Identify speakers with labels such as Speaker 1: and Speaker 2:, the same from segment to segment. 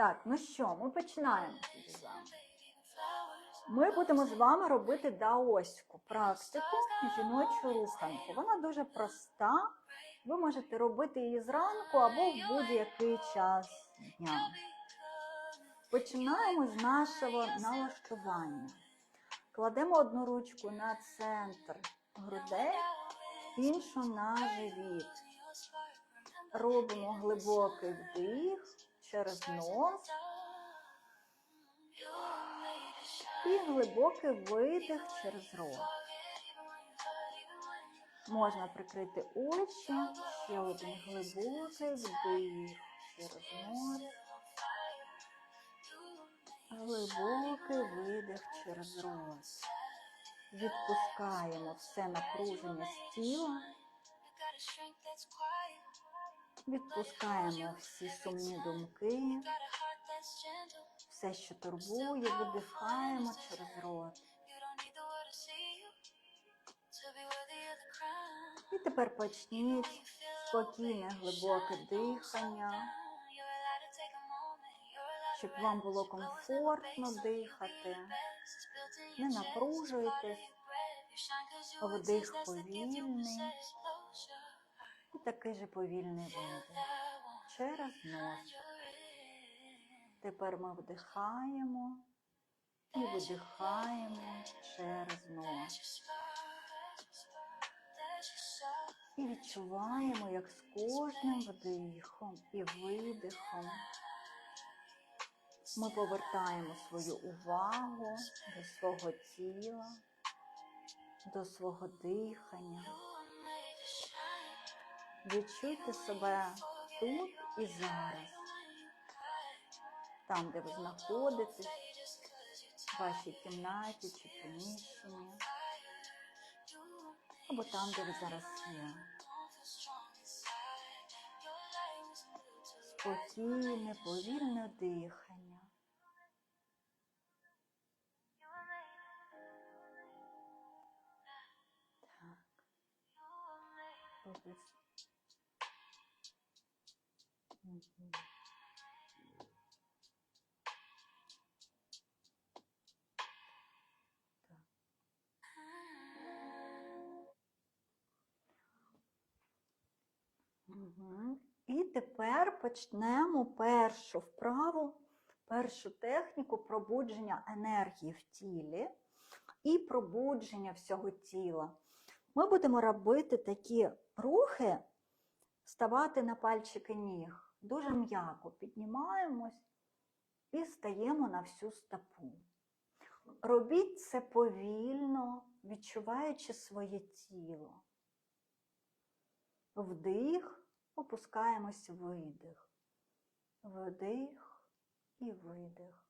Speaker 1: Так, ну що, ми починаємо. Ми будемо з вами робити даоську практику жіночу руханку. Вона дуже проста. Ви можете робити її зранку або в будь-який час дня. Починаємо з нашого налаштування. Кладемо одну ручку на центр грудей, іншу на живіт. Робимо глибокий вдих через нос і глибокий видих через рот. Можна прикрити очі, ще один глибокий вдих через нос. Глибокий видих через рот. Відпускаємо все напруження з тіла. Відпускаємо всі сумні думки, все, що турбує, видихаємо через рот. І тепер почніть спокійне, глибоке дихання, щоб вам було комфортно дихати. Не напружуйтесь, вдих повільний і такий же повільний видих через нос. Тепер ми вдихаємо і видихаємо через нос. І відчуваємо, як з кожним вдихом і видихом ми повертаємо свою увагу до свого тіла, до свого дихання. Відчуйте себе тут і зараз, там, де ви знаходитесь, в вашій кімнаті чи приміщенні, або там, де ви зараз є. Спокійне, повільне дихання. Так. І тепер почнемо першу вправу, першу техніку пробудження енергії в тілі і пробудження всього тіла. Ми будемо робити такі рухи, ставати на пальчики ніг. Дуже м'яко піднімаємось і стаємо на всю стопу. Робіть це повільно, відчуваючи своє тіло. Вдих, опускаємось видих. Вдих і видих.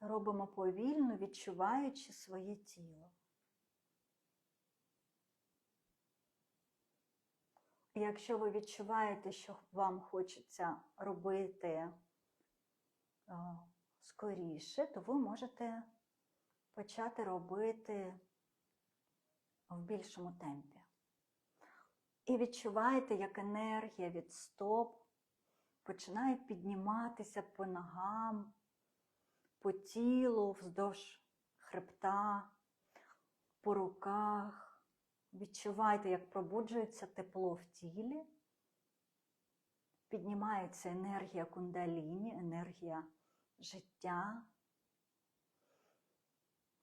Speaker 1: Робимо повільно, відчуваючи своє тіло. Якщо ви відчуваєте, що вам хочеться робити е, скоріше, то ви можете почати робити в більшому темпі. І відчуваєте, як енергія від стоп починає підніматися по ногам, по тілу, вздовж хребта, по руках. Відчувайте, як пробуджується тепло в тілі, піднімається енергія кундаліні, енергія життя.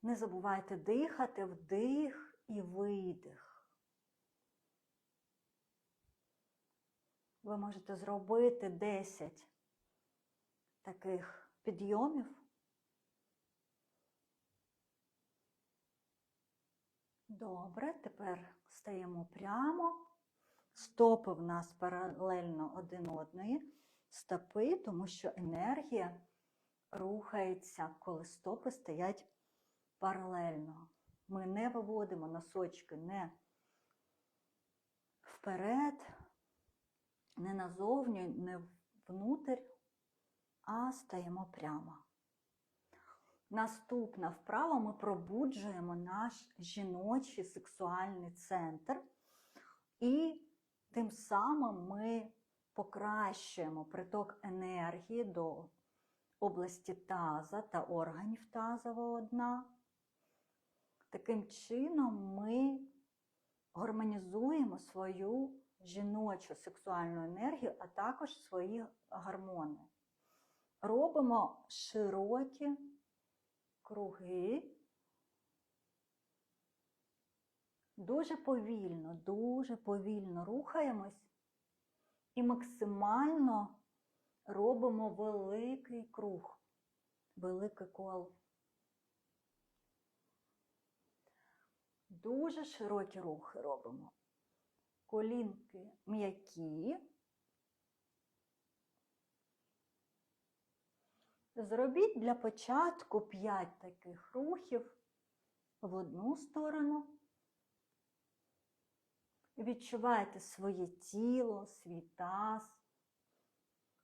Speaker 1: Не забувайте дихати вдих і видих. Ви можете зробити 10 таких підйомів. Добре, тепер стаємо прямо. Стопи в нас паралельно один одної стопи, тому що енергія рухається, коли стопи стоять паралельно. Ми не виводимо носочки не вперед, не назовні, не внутрь, а стаємо прямо. Наступна вправа ми пробуджуємо наш жіночий сексуальний центр, і тим самим ми покращуємо приток енергії до області таза та органів тазового дна. Таким чином ми гармонізуємо свою жіночу сексуальну енергію, а також свої гормони. Робимо широкі круги. Дуже повільно, дуже повільно рухаємось і максимально робимо великий круг, велике коло. Дуже широкі рухи робимо. Колінки м'які. Зробіть для початку 5 таких рухів в одну сторону. Відчувайте своє тіло, свій таз.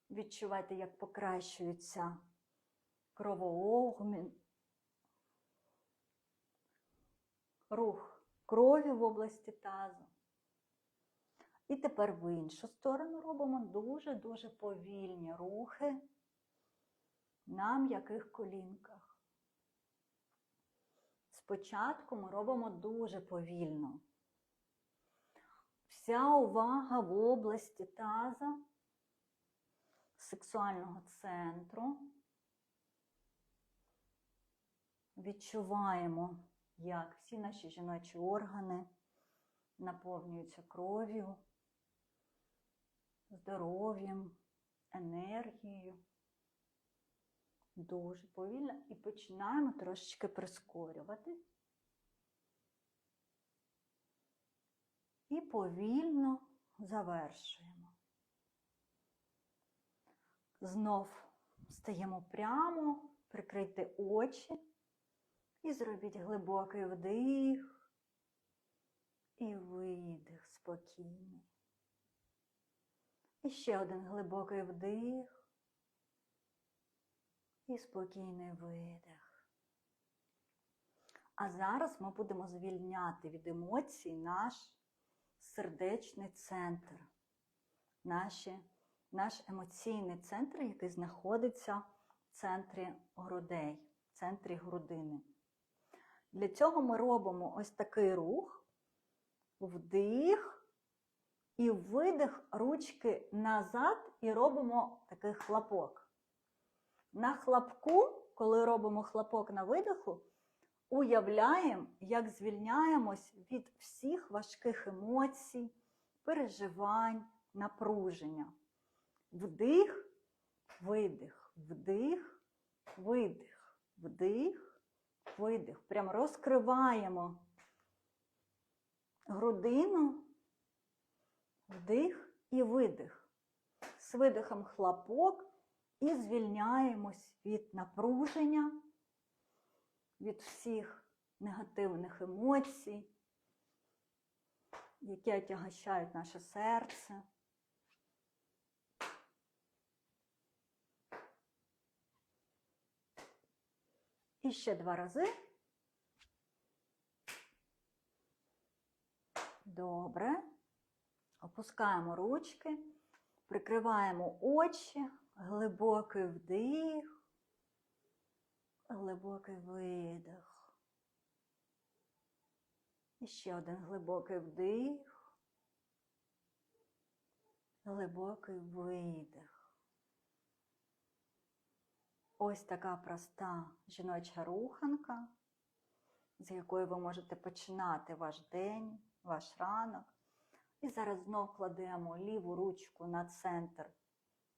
Speaker 1: Відчувайте, як покращується кровообмін, рух крові в області тазу. І тепер в іншу сторону робимо дуже-дуже повільні рухи на м'яких колінках. Спочатку ми робимо дуже повільно. Вся увага в області таза, сексуального центру. Відчуваємо, як всі наші жіночі органи наповнюються кров'ю, здоров'ям, енергією. Дуже повільно і починаємо трошечки прискорювати. І повільно завершуємо. Знов стаємо прямо, прикрийте очі і зробіть глибокий вдих і видих спокійний. І ще один глибокий вдих і спокійний видих. А зараз ми будемо звільняти від емоцій наш сердечний центр, наші, наш емоційний центр, який знаходиться в центрі грудей, в центрі грудини. Для цього ми робимо ось такий рух, вдих і видих ручки назад і робимо такий хлопок. На хлопку, коли робимо хлопок на видиху, уявляємо, як звільняємось від всіх важких емоцій, переживань, напруження. Вдих, видих, вдих, видих, вдих, видих. Прямо розкриваємо грудину, вдих і видих. З видихом хлопок і звільняємось від напруження від всіх негативних емоцій, які отягощають наше серце. І ще два рази. Добре. Опускаємо ручки, прикриваємо очі, глибокий вдих. Глибокий видих. І ще один глибокий вдих. Глибокий видих. Ось така проста жіноча руханка, з якої ви можете починати ваш день, ваш ранок. І зараз знов кладемо ліву ручку на центр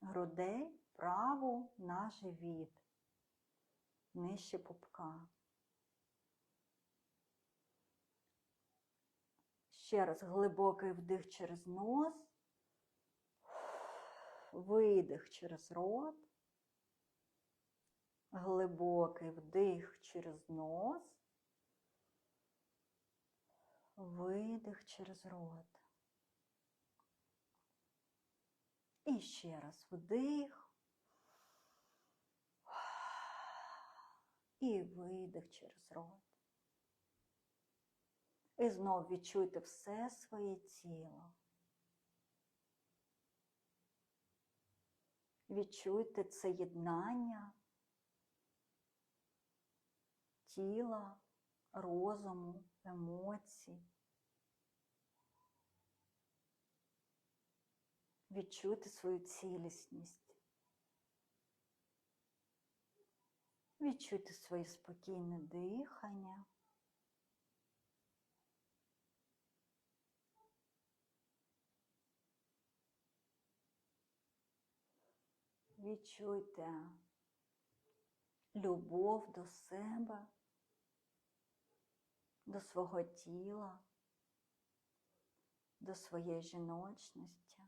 Speaker 1: грудей, праву на живіт нижче пупка. Ще раз глибокий вдих через нос, видих через рот, глибокий вдих через нос, видих через рот. І ще раз вдих. і видих через рот. І знов відчуйте все своє тіло. Відчуйте це єднання тіла, розуму, емоцій. Відчуйте свою цілісність. Відчуйте своє спокійне дихання. Відчуйте любов до себе, до свого тіла, до своєї жіночності.